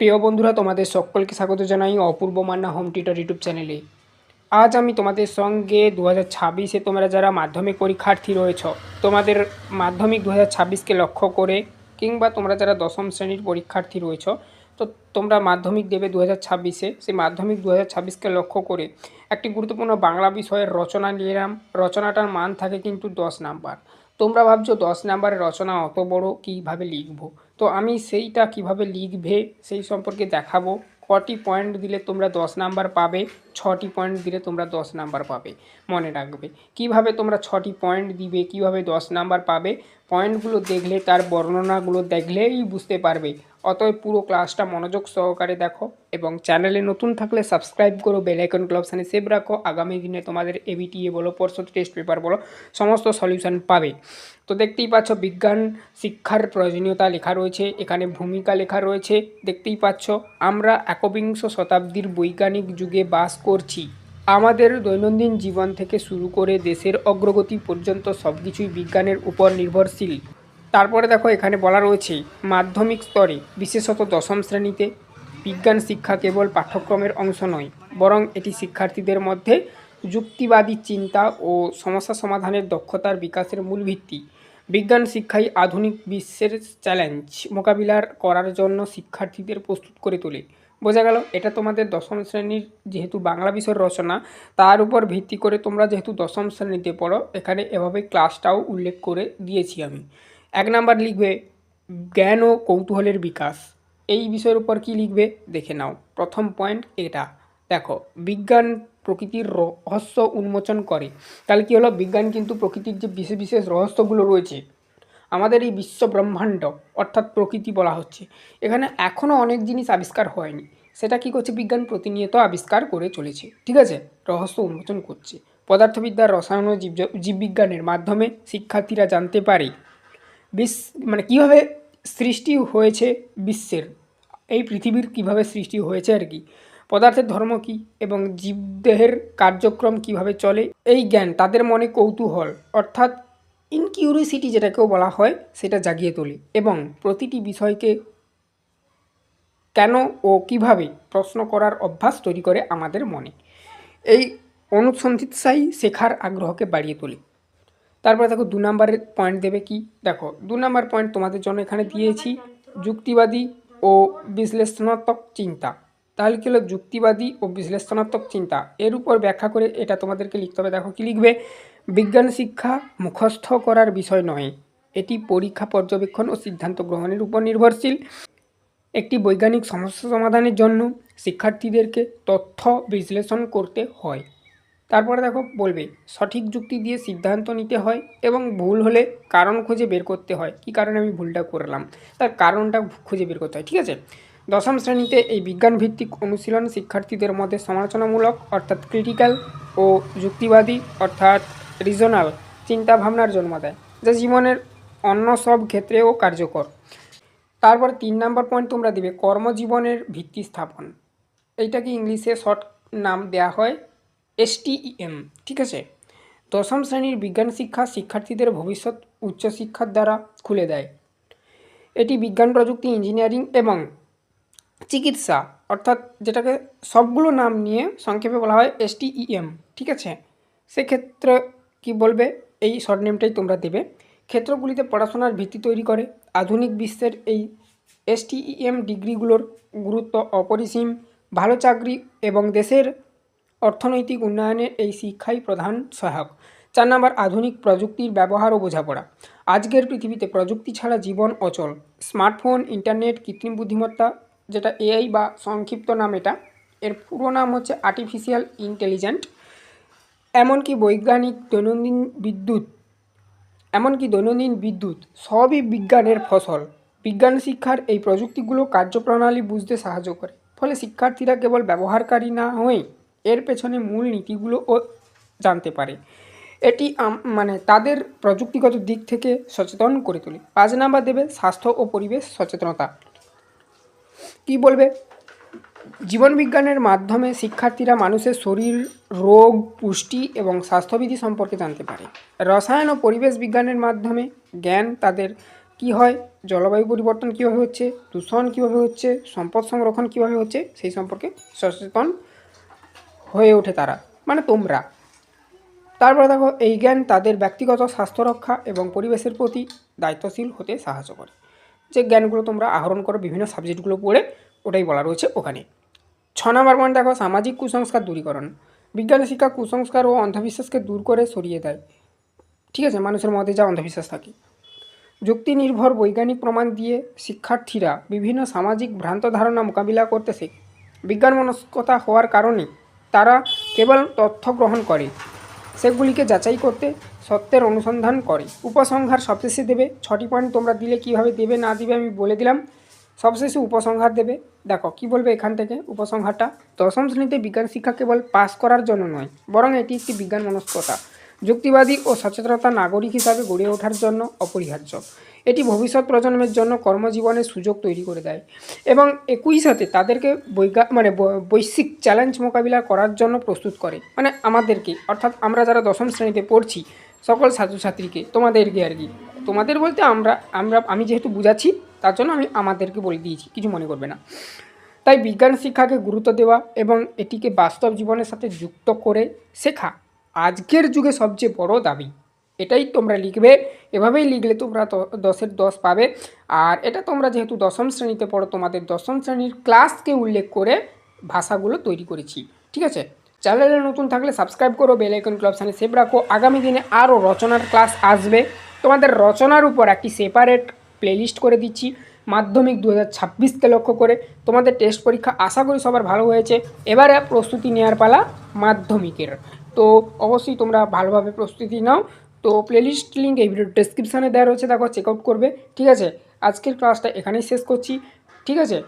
প্রিয় বন্ধুরা, তোমাদের সকলকে স্বাগত জানাই Apurba Manna home tutor YouTube চ্যানেলে। আজ আমি তোমাদের সঙ্গে দু হাজার ছাব্বিশে তোমরা যারা মাধ্যমিক পরীক্ষার্থী রয়েছ, তোমাদের মাধ্যমিক দু হাজার ছাব্বিশকে লক্ষ্য করে কিংবা তোমরা যারা দশম শ্রেণির পরীক্ষার্থী রয়েছ, তো তোমরা মাধ্যমিক দেবে দু হাজার ছাব্বিশে। সেই মাধ্যমিক দু হাজার ছাব্বিশকে লক্ষ্য করে একটি গুরুত্বপূর্ণ বাংলা বিষয়ের রচনা নিলাম রচনাটার মান থাকে কিন্তু দশ নাম্বার। তোমরা ভাবছ দশ নাম্বারের রচনা অত বড়, কীভাবে লিখব? তো আমি সেইটা কীভাবে লিখবে সেই সম্পর্কে দেখাবো। কটি পয়েন্ট দিলে তোমরা দশ নাম্বার পাবে, ছটি পয়েন্ট দিলে তোমরা দশ নাম্বার পাবে। মনে রাখবে। কীভাবে তোমরা ছটি পয়েন্ট দিবে, কীভাবে দশ নাম্বার পাবে পয়েন্টগুলো দেখলে, তার বর্ণনাগুলো দেখলেই বুঝতে পারবে। অতএব পুরো ক্লাসটা মনোযোগ সহকারে দেখো এবং চ্যানেলে নতুন থাকলে সাবস্ক্রাইব করো, বেল আইকন অপশানে সেভ রাখো। আগামী দিনে তোমাদের এবিটিএ বলো পর্ষদ টেস্ট পেপার বলো, সমস্ত সলিউশন পাবে। তো দেখতেই পাচ্ছ বিজ্ঞান, শিক্ষার প্রয়োজনীয়তা লেখা রয়েছে, এখানে ভূমিকা লেখা রয়েছে। দেখতেই পাচ্ছ, আমরা একবিংশ শতাব্দীর বৈজ্ঞানিক যুগে বাস করছি। আমাদের দৈনন্দিন জীবন থেকে শুরু করে দেশের অগ্রগতি পর্যন্ত সব কিছুই বিজ্ঞানের উপর নির্ভরশীল। তারপরে দেখো, এখানে বলা রয়েছে, মাধ্যমিক স্তরে, বিশেষত দশম শ্রেণীতে, বিজ্ঞান শিক্ষা কেবল পাঠ্যক্রমের অংশ নয়, বরং এটি শিক্ষার্থীদের মধ্যে যুক্তিবাদী চিন্তা ও সমস্যা সমাধানের দক্ষতার বিকাশের মূল ভিত্তি। বিজ্ঞান শিক্ষাই আধুনিক বিশ্বের চ্যালেঞ্জ মোকাবিলার করার জন্য শিক্ষার্থীদের প্রস্তুত করে তোলে। বোঝা গেল, এটা তোমাদের দশম শ্রেণির যেহেতু বাংলা বিষয়ের রচনা, তার উপর ভিত্তি করে তোমরা যেহেতু দশম শ্রেণীতে পড়ো, এখানে এভাবে ক্লাসটাও উল্লেখ করে দিয়েছি আমি। এক নাম্বার লিখবে, জ্ঞান ও কৌতূহলের বিকাশ। এই বিষয়ের উপর কি লিখবে? দেখে নাও। প্রথম পয়েন্ট, এটা। দেখো, বিজ্ঞান প্রকৃতির রহস্য উন্মোচন করে। তাহলে কী হলো? বিজ্ঞান কিন্তু প্রকৃতির যে বিশেষ বিশেষ রহস্যগুলো রয়েছে আমাদের এই বিশ্ব ব্রহ্মাণ্ড, অর্থাৎ প্রকৃতি বলা হচ্ছে। এখানে এখনও অনেক জিনিস আবিষ্কার হয়নি। সেটা কি করছে? বিজ্ঞান প্রতিনিয়ত আবিষ্কার করে চলেছে। ঠিক আছে? রহস্য উন্মোচন করছে। পদার্থবিদ্যার রসায়ন ও জীব, জীববিজ্ঞানের মাধ্যমে শিক্ষার্থীরা জানতে পারে বিশ মানে কীভাবে সৃষ্টি হয়েছে বিশ্বের, এই পৃথিবীর কীভাবে সৃষ্টি হয়েছে আর কি? পদার্থের ধর্ম কী এবং জীবদেহের কার্যক্রম কীভাবে চলে? এই জ্ঞান তাদের মনে কৌতূহল, অর্থাৎ ইনকিউরিসিটি যেটাকেও বলা হয়, সেটা জাগিয়ে তোলে। এবং প্রতিটি বিষয়কে কেন ও কীভাবে প্রশ্ন করার অভ্যাস তৈরি করে আমাদের মনে। এই অনুসন্ধিৎসাই শেখার আগ্রহকে বাড়িয়ে তোলে। তারপরে দেখো, দু নম্বরের পয়েন্ট দেবে কি? দেখো, দু নম্বর পয়েন্ট তোমাদের জন্য এখানে দিয়েছি, যুক্তিবাদী ও বিশ্লেষণাত্মক চিন্তা। তাহলে কী হলো? যুক্তিবাদী ও বিশ্লেষণাত্মক চিন্তা। এর উপর ব্যাখ্যা করে এটা তোমাদেরকে লিখতে হবে। দেখো কি লিখবে? বিজ্ঞান শিক্ষা মুখস্থ করার বিষয় নয়। এটি পরীক্ষা, পর্যবেক্ষণ ও সিদ্ধান্ত গ্রহণের উপর নির্ভরশীল। একটি বৈজ্ঞানিক সমস্যা সমাধানের জন্য শিক্ষার্থীদেরকে তথ্য বিশ্লেষণ করতে হয়। তারপরে দেখো বলবে, সঠিক যুক্তি দিয়ে সিদ্ধান্ত নিতে হয় এবং ভুল হলে কারণ খুঁজে বের করতে হয়। কী কারণে আমি ভুলটা করলাম? তার কারণটা খুঁজে বের করতে হয়। ঠিক আছে? দশম শ্রেণীতে এই বিজ্ঞান ভিত্তিক অনুশীলন শিক্ষার্থীদের মধ্যে সমালোচনামূলক, অর্থাৎ ক্রিটিক্যাল ও যুক্তিবাদী, অর্থাৎ রিজনাল চিন্তাভাবনার জন্ম দেয়, যা জীবনের অন্য সব ক্ষেত্রেও কার্যকর। তারপর তিন নম্বর পয়েন্ট তোমরা দিবে, কর্মজীবনের ভিত্তি স্থাপন। এইটাকে ইংলিশে শর্ট নাম দেয়া হয় এসটিইএম ঠিক আছে? দশম শ্রেণির বিজ্ঞান শিক্ষা শিক্ষার্থীদের ভবিষ্যৎ উচ্চশিক্ষার দ্বারা খুলে দেয়। এটি বিজ্ঞান, প্রযুক্তি ইঞ্জিনিয়ারিং এবং চিকিৎসা, অর্থাৎ যেটাকে সবগুলো নাম নিয়ে সংক্ষেপে বলা হয় এসটিইএম ঠিক আছে? সেক্ষেত্রে কি বলবে? এই শর্ট নেমটাই তোমরা দেবে। ক্ষেত্রগুলিতে পড়াশোনার ভিত্তি তৈরি করে। আধুনিক বিশ্বের এই এসটিইএম ডিগ্রিগুলোর গুরুত্ব অপরিসীম। ভালো চাকরি এবং দেশের অর্থনৈতিক উন্নয়নে এই শিক্ষাই প্রধান সহায়ক। চার নম্বর, আধুনিক প্রযুক্তির ব্যবহার ও বোঝাপড়া। আজকের পৃথিবীতে প্রযুক্তি ছাড়া জীবন অচল। স্মার্টফোন, ইন্টারনেট, কৃত্রিম বুদ্ধিমত্তা যেটা এআই বা সংক্ষিপ্ত নাম এটা, এর পুরো নাম হচ্ছে আর্টিফিশিয়াল ইন্টেলিজেন্ট এমনকি বৈজ্ঞানিক দৈনন্দিন বিদ্যুৎ, এমনকি দৈনন্দিন বিদ্যুৎ সবই বিজ্ঞানের ফসল। বিজ্ঞান শিক্ষার এই প্রযুক্তিগুলো কার্যপ্রণালী বুঝতে সাহায্য করে। ফলে শিক্ষার্থীরা কেবল ব্যবহারকারী না হয়ে এর পেছনে মূল নীতিগুলোও জানতে পারে। এটি মানে তাদের প্রযুক্তিগত দিক থেকে সচেতন করে তোলে। পাঁচ নাম্বার দেবে স্বাস্থ্য ও পরিবেশ সচেতনতা। কি বলবে? জীবনবিজ্ঞানের মাধ্যমে শিক্ষার্থীরা মানুষের শরীর, রোগ, পুষ্টি এবং স্বাস্থ্যবিধি সম্পর্কে জানতে পারে। রসায়ন ও পরিবেশ বিজ্ঞানের মাধ্যমে জ্ঞান তাদের কি হয়? জলবায়ু পরিবর্তন কীভাবে হচ্ছে? দূষণ কীভাবে হচ্ছে? সম্পদ সংরক্ষণ কীভাবে হচ্ছে? সেই সম্পর্কে সচেতন হয়ে ওঠে তারা মানে তোমরা। তারপরে দেখো, এই জ্ঞান তাদের ব্যক্তিগত স্বাস্থ্য রক্ষা এবং পরিবেশের প্রতি দায়িত্বশীল হতে সাহায্য করে। যে জ্ঞানগুলো তোমরা আহরণ করো, বিভিন্ন সাবজেক্টগুলো পড়ে, ওটাই বলা রয়েছে ওখানে। ছ নম্বর পয়েন্ট দেখো, সামাজিক কুসংস্কার দূরীকরণ। বিজ্ঞান শিক্ষা কুসংস্কার ও অন্ধবিশ্বাসকে দূর করে সরিয়ে দেয়। ঠিক আছে? মানুষের মধ্যে যা অন্ধবিশ্বাস থাকে। যুক্তি নির্ভর বৈজ্ঞানিক প্রমাণ দিয়ে শিক্ষার্থীরা বিভিন্ন সামাজিক ভ্রান্ত ধারণা মোকাবিলা করতে শেখে। বিজ্ঞান মনস্কতা হওয়ার কারণে তারা কেবল তথ্য গ্রহণ করে, সেগুলিকে যাচাই করতে সত্যের অনুসন্ধান করে। উপসংহার সবশেষে দেবে। ছটি পয়েন্ট তোমরা দিলে কীভাবে দেবে না দিবে আমি বলে দিলাম। সবশেষে উপসংহার দেবে। দেখো, কি বলবে এখান থেকে উপসংহারটা? দশম শ্রেণীতে বিজ্ঞান শিক্ষা কেবল পাস করার জন্য নয়, বরং এটি একটি বিজ্ঞান মনস্কতা, যুক্তিবাদী ও সচেতনতা নাগরিক হিসাবে গড়ে ওঠার জন্য অপরিহার্য। এটি ভবিষ্যৎ প্রজন্মের জন্য কর্মজীবনের সুযোগ তৈরি করে দেয় এবং একই সাথে তাদেরকে বৈজ্ঞা মানে বৈশ্বিক চ্যালেঞ্জ মোকাবিলা করার জন্য প্রস্তুত করে। মানে আমাদেরকে, অর্থাৎ আমরা যারা দশম শ্রেণীতে পড়ছি সকল ছাত্রছাত্রীকে তোমাদেরকে আর কি। তোমাদের বলতে আমরা আমরা, আমি যেহেতু বুঝাচ্ছি, তার জন্য আমি আমাদেরকে বলে দিয়েছি, কিছু মনে করবে না। তাই বিজ্ঞান শিক্ষাকে গুরুত্ব দেওয়া এবং এটিকে বাস্তব জীবনের সাথে যুক্ত করে শেখা আজকের যুগে সবচেয়ে বড় দাবি। এটাই তোমরা লিখবে, এভাবেই লিখলে তোমরা দশের দশ পাবে। আর এটা তোমরা যেহেতু দশম শ্রেণীতে পড়ো, তোমাদের দশম শ্রেণির ক্লাসকে উল্লেখ করে ভাষাগুলো তৈরি করেছি। ঠিক আছে? চ্যানেলে নতুন থাকলে সাবস্ক্রাইব করো, বেল আইকন ক্লাব সামনে সেভ রাখো। আগামী দিনে আরও রচনার ক্লাস আসবে। তোমাদের রচনার উপর একটি সেপারেট প্লেলিস্ট করে দিচ্ছি। মাধ্যমিক দু হাজার ছাব্বিশকে লক্ষ্য করে। তোমাদের টেস্ট পরীক্ষা আশা করি সবার ভালো হয়েছে। এবারে প্রস্তুতি নেওয়ার পালা মাধ্যমিকের। তো অবশ্যই তোমরা ভালোভাবে প্রস্তুতি নাও। তো প্লেলিস্ট লিঙ্ক এই ভিডিওর ডেসক্রিপশানে দেওয়া রয়েছে। দেখো চেক আউট করবে। ঠিক আছে? আজকের ক্লাসটা এখানেই শেষ করছি। ঠিক আছে?